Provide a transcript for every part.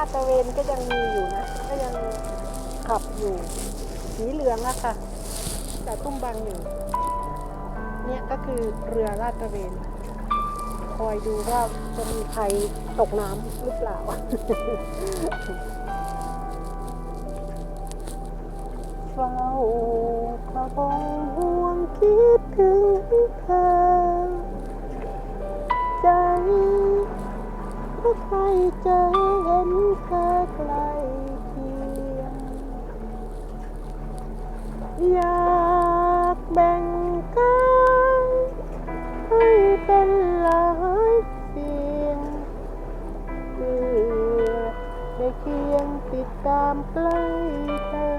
าดตะเวนก็ยังมีอยู่นะ ก็ยังขับอยู่ สีเหลืองอะค่ะแต่ตุ้มบางอยู่เนี่ยก็คือเรือลาดตระเวน คอยดูว่าจะมีใครตกน้ำหรือเปล่าเฝ้ากระบองห่วงคิดถึงเธอ ใจเพราะใครจะเห็ นเธอใกล้เคียงอยากแบ่งกายให้เป็นหลายเสียงเพื่อได้เคียงติดตามใกล้เธอ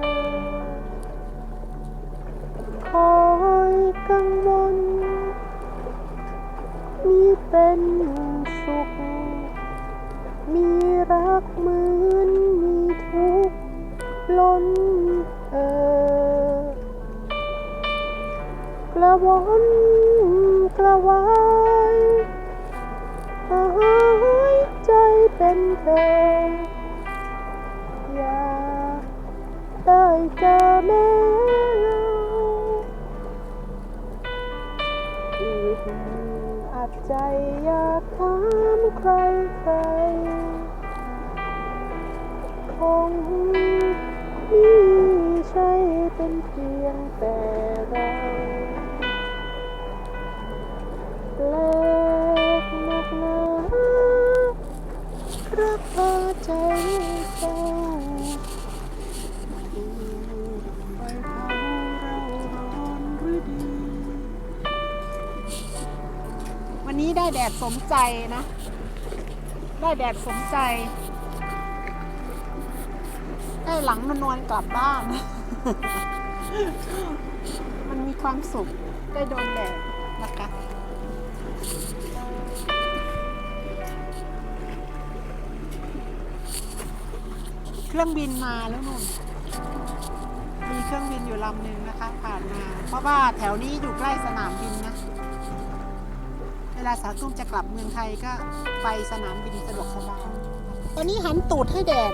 คอยกังวลมีเป็นสุขมี รักเหมือนมีทุกข์ล้นเออกระวนกระวายหายใจเป็นเธออยากได้เจอแม่เราอึดอัดใจอยากถามใครใคร คงไม่ใช่เป็นเพียงแต่เราแปลกนักหนารักพาใจเจ้าถูกไฟเผาเราร้อนหรือดี วันนี้ได้แดดสมใจนะ ได้แดดสมใจ ได้หลังนวลๆกลับบ้าน มันมีความสุขได้โดนแดดนะคะเครื่องบินมาแล้วนุ่นมีเครื่องบินอยู่ลำหนึ่งนะคะ ผ่านมา เพราะว่าแถวนี้อยู่ใกล้สนามบินนะ เวลาสาวตุ้มจะกลับเมืองไทยก็ไปสนามบินสะดวกสบายตอนนี้หันตูดให้แดด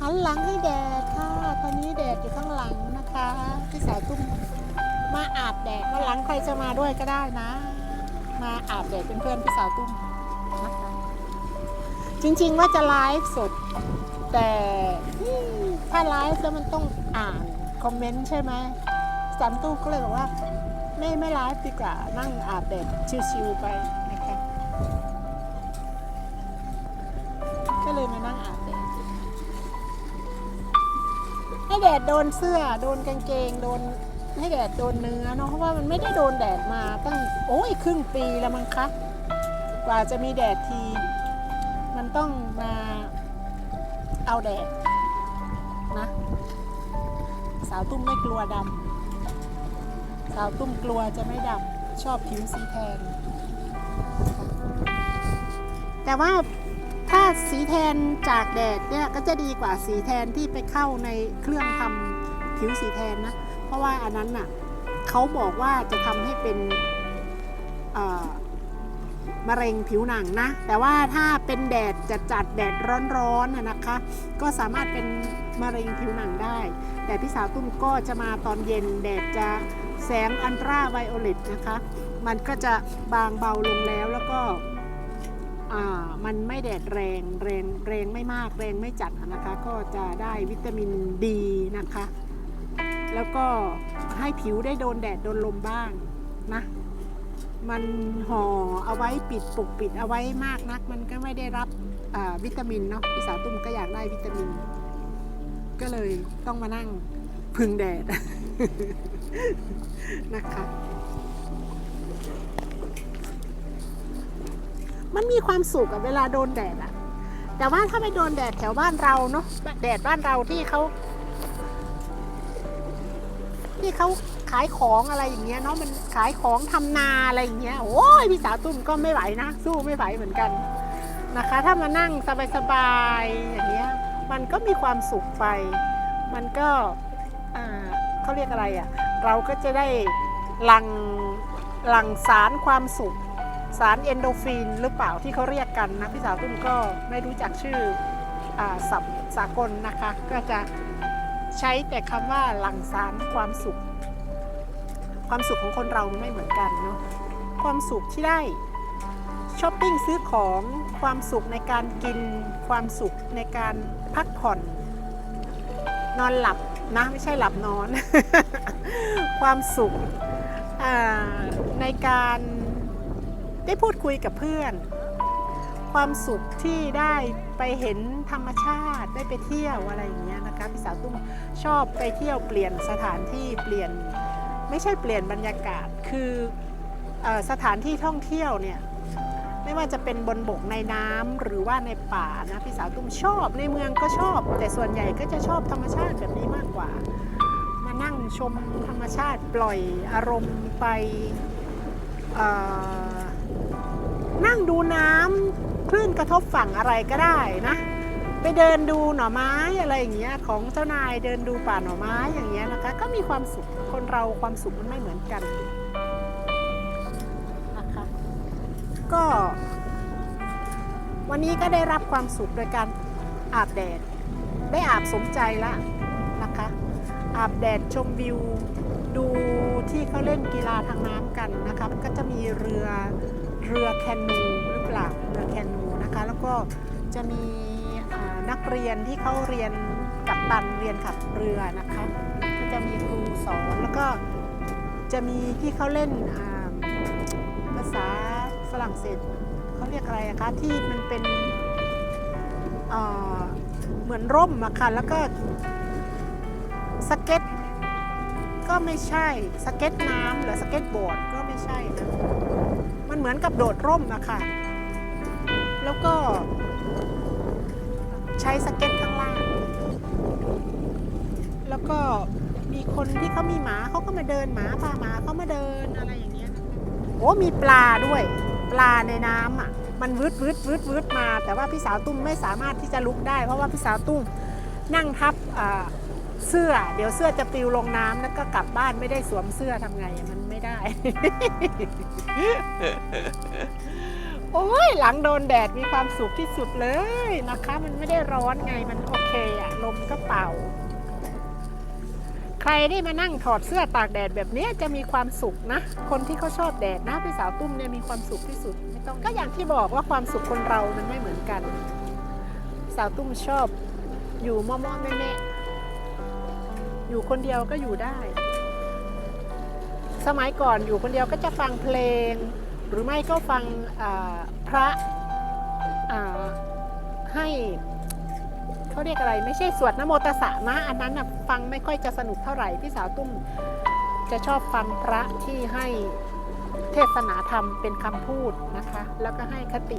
หันหลังให้แดดค่ะตอนนี้แดดอยู่ข้างหลังนะคะพี่สาวตุ้มมาอาบแดดวันหลังใครจะมาด้วยก็ได้นะ มาอาบแดดเป็นเพื่อนพี่สาวตุ้มนะคะจริงๆว่าจะไลฟ์สด แต่ถ้าไลฟ์แล้วมันต้องอ่านคอมเมนต์ใช่ไหมสามตุ้มก็เลยบอกว่า ไม่ไม่ไลฟ์ดีกว่านั่งอาบแดดชิวๆไป แดดโดนเสื้อ โดนกางเกง โดนให้แดดโดนเนื้อเนาะเพราะว่ามันไม่ได้โดนแดดมาตั้งโอ้ยครึ่งปีแล้วมั้งคะกว่าจะมีแดดที มันต้องมาเอาแดดนะสาวตุ้มไม่กลัวดำสาวตุ้มกลัวจะไม่ดำชอบผิวสีแทนแต่ว่า ถ้าสีแทนจากแดดเนี่ยก็จะดีกว่าสีแทนที่ไปเข้าในเครื่องทำผิวสีแทนนะ เพราะว่าอันนั้นน่ะเขาบอกว่าจะทำให้เป็นมะเร็งผิวหนังนะ แต่ว่าถ้าเป็นแดดจัดจัดแดดร้อนๆน่ะนะคะ ก็สามารถเป็นมะเร็งผิวหนังได้ แต่พี่สาวตุ้มก็จะมาตอนเย็นแดดจะแสงอันตราไวโอเลตนะคะ มันก็จะบางเบาลงแล้วแล้วก็ มันไม่แดดแรงแรงแรงไม่มากแรงไม่จัดนะคะ ก็จะได้วิตามินดีนะคะ แล้วก็ให้ผิวได้โดนแดดโดนลมบ้างนะ มันห่อเอาไว้ปิดปกปิดเอาไว้มากนัก มันก็ไม่ได้รับวิตามินเนาะพี่สาวตุ้มก็อยากได้วิตามิน ก็เลยต้องมานั่งพึ่งแดดนะคะ มันมีความสุขอะเวลาโดนแดดอะแต่ว่าถ้าไปโดนแดดแถวบ้านเราเนาะแดดบ้านเราที่เขาที่เขาขายของอะไรอย่างเงี้ยเนาะมันขายของทำนาอะไรอย่างเงี้ยโอ้ยพี่สาวตุ้มก็ไม่ไหวนะสู้ไม่ไหวเหมือนกันนะคะ ถ้ามานั่งสบายๆอย่างเงี้ยมันก็มีความสุขไป มันก็อ่าเขาเรียกอะไรอะเราก็จะได้หลังหลังสารความสุข สารเอนโดฟินหรือเปล่าที่เขาเรียกกันนะพี่สาวตุ้มก็ไม่รู้จักชื่ออาศัพท์สากลนะคะ ก็จะใช้แต่คำว่าหลั่งสารความสุข ความสุขของคนเราไม่เหมือนกันเนาะความสุขที่ได้ช้อปปิ้งซื้อของความสุขในการกินความสุขในการพักผ่อน นอนหลับนะไม่ใช่หลับนอน ความสุขในการ ได้พูดคุยกับเพื่อน ความสุขที่ได้ไปเห็นธรรมชาติได้ไปเที่ยวอะไรอย่างเงี้ยนะคะพี่สาวตุ้มชอบไปเที่ยวเปลี่ยนสถานที่เปลี่ยนไม่ใช่เปลี่ยนบรรยากาศคืออสถานที่ท่องเที่ยวเนี่ยไม่ว่าจะเป็นบนบกในน้ำหรือว่าในป่านะพี่สาวตุ้มชอบในเมืองก็ชอบ แต่ส่วนใหญ่ก็จะชอบธรรมชาติแบบนี้มากกว่า มานั่งชมธรรมชาติปล่อยอารมณ์ไปเอ่อ นั่งดูน้ำคลื่นกระทบฝั่งอะไรก็ได้นะ ไปเดินดูหน่อไม้อะไรอย่างเงี้ยของเจ้านายเดินดูป่าหน่อไม้อย่างเงี้ยนะคะ ก็มีความสุขคนเราความสุขมันไม่เหมือนกันนะคะก็ วันนี้ก็ได้รับความสุขโดยการอาบแดด ได้อาบสมใจแล้วนะคะ อาบแดดชมวิว ดูที่เขาเล่นกีฬาทางน้ำกันนะคะก็จะมีเรือ เรือแคนูหรือเปล่าเรือแคนูนะคะ แล้วก็จะมีนักเรียนที่เขาเรียนกับตันเรียนขับเรือนะคะก็จะมีครูสอนแล้วก็จะมีที่เขาเล่นภาษาฝรั่งเศสเขาเรียกอะไรอะคะที่มันเป็นเอ่อเหมือนร่มอะค่ะแล้วก็สเก็ตก็ไม่ใช่สเก็ตน้ำหรือสเก็ตบอร์ดก็ไม่ใช่นะ มันเหมือนกับโดดร่มอะค่ะ แล้วก็ ใช้สเก็ตข้างล่าง แล้วก็มีคนที่เขามีหมาเขาก็มาเดินหมาพาหมาเขามาเดินอะไรอย่างเงี้ยโอ้มีปลาด้วย ปลาในน้ำอะ มันวืดวืดวืดวืดมา แต่ว่าพี่สาวตุ้มไม่สามารถที่จะลุกได้ เพราะว่าพี่สาวตุ้มนั่งทับเสื้อ เดี๋ยวเสื้อจะปลิวลงน้ำแล้วก็กลับบ้านไม่ได้สวมเสื้อทำไงมัน ไม่ได้ โอ้ยหลังโดนแดดมีความสุขที่สุดเลยนะคะ มันไม่ได้ร้อนไงมันโอเคอะลมก็เป่า ใครได้มานั่งถอดเสื้อตากแดดแบบเนี้ยจะมีความสุขนะ คนที่เขาชอบแดดนะพี่สาวตุ้มเนี่ยมีความสุขที่สุดไม่ต้องก็อย่างที่บอกว่าความสุขคนเรามันไม่เหมือนกัน สาวตุ้มชอบอยู่ม่อๆแม่ๆอยู่คนเดียวก็อยู่ได้ สมัยก่อนอยู่คนเดียวก็จะฟังเพลง หรือไม่ก็ฟังพระให้เขาเรียกอะไร ไม่ใช่สวดนโมตสสะนะ อันนั้นนะฟังไม่ค่อยจะสนุกเท่าไหร่พี่สาวตุ้มจะชอบฟังพระที่ให้เทศนาธรรมเป็นคำพูดนะคะ แล้วก็ให้คติ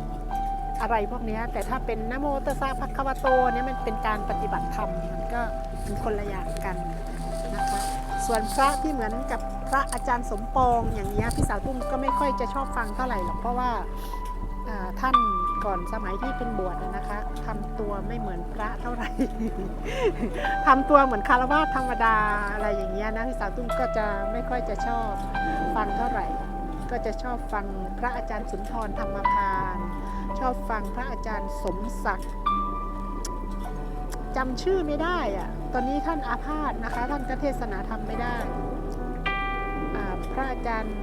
อะไรพวกนี้แต่ถ้าเป็นนโมตสสะภะควโตเนี่ยมันเป็นการปฏิบัติธรรม มันก็เป็นคนละอย่างกันนะคะ ส่วนพระที่เหมือนกับ พระอาจารย์สมปองอย่างเงี้ยพี่สาวตุ้มก็ไม่ค่อยจะชอบฟังเท่าไหร่หรอกเพราะว่าท่านก่อนสมัยที่เป็นบวชนะคะทำตัวไม่เหมือนพระเท่าไหร่ ทำตัวเหมือนคารวะธรรมดาอะไรอย่างเงี้ยนะพี่สาวตุ้มก็จะไม่ค่อยจะชอบฟังเท่าไหร่ ก็จะชอบฟังพระอาจารย์สุนทรธรรมพานชอบฟังพระอาจารย์สมศักดิ์จำชื่อไม่ได้อะตอนนี้ท่านอาพาธนะคะ ท่านก็เทศนาธรรมไม่ได้ พระอาจารย์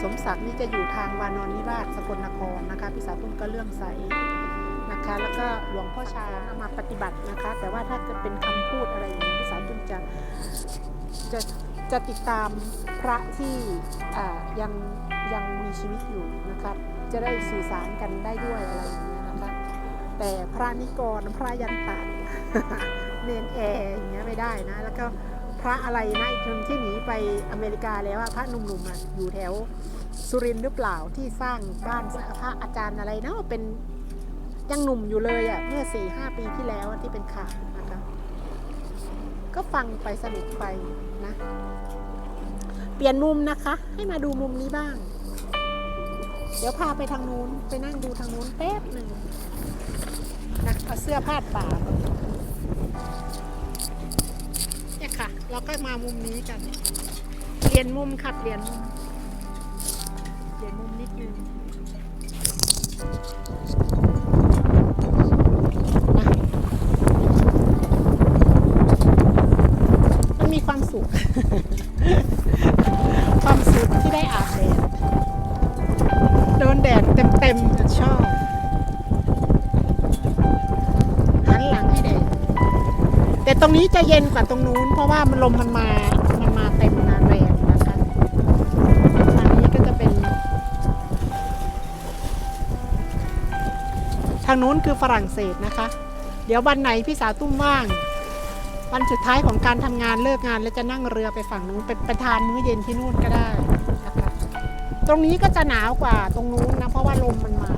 สมศักดิ์นี่จะอยู่ทางวานอนนิวาสสกลนครนะคะพิสาวตุ้มก็เลื่อมใสนะคะ แล้วก็หลวงพ่อชาเอามาปฏิบัตินะคะ แต่ว่าถ้าเกิดเป็นคำพูดอะไรอย่างนี้พิสาวตุ้มจะจะจะติดตามพระที่ยังยังมีชีวิตอยู่นะครับ จะได้สื่อสารกันได้ด้วยอะไรอย่างเงี้ยนะคะแต่พระนิกรพระยันตะเนนแอร์อย่างเงี้ยไม่ได้นะ แล้วก็ พระอะไรนะอีกคนที่หนีไปอเมริกาแล้วอะพระหนุ่มๆอะอยู่แถวสุรินทร์หรือเปล่าที่สร้างบ้านพระอาจารย์อะไรเนาะเป็นยังหนุ่มอยู่เลยอะเมื่อ4ี่ห้าปีที่แล้วที่เป็นข่าวนะคะก็ฟังไปสนุกไปนะ เปลี่ยนมุมนะคะ ให้มาดูมุมนี้บ้าง เดี๋ยวพาไปทางนู้นไปนั่งดูทางนู้นแป๊บหนึ่งนะเอาเสื้อพาดบ่า แล้วก็มามุมนี้กันเปลี่ยนมุมขัะเปลี่ยนมุมเปลี่ยนมุมนิดนึงมันมีความสุข ความสุขที่ได้อาบแดดโดนแดดเต็มๆชอบ แต่ตรงนี้จะเย็นกว่าตรงนู้น เพราะว่ามันลมมันมา มันมาเต็มมาแรงนะคะทางนี้ก็จะเป็น ทางนู้นคือฝรั่งเศสนะคะ เดี๋ยววันไหนพี่สาวตุ้มว่าง วันสุดท้ายของการทำงานเลิกงาน แล้วจะนั่งเรือไปฝั่งนู้นไปไปทานมื้อเย็นที่นู่นก็ได้นะคะตรงนี้ก็จะหนาวกว่าตรงนู้นนะเพราะว่าลมมันมา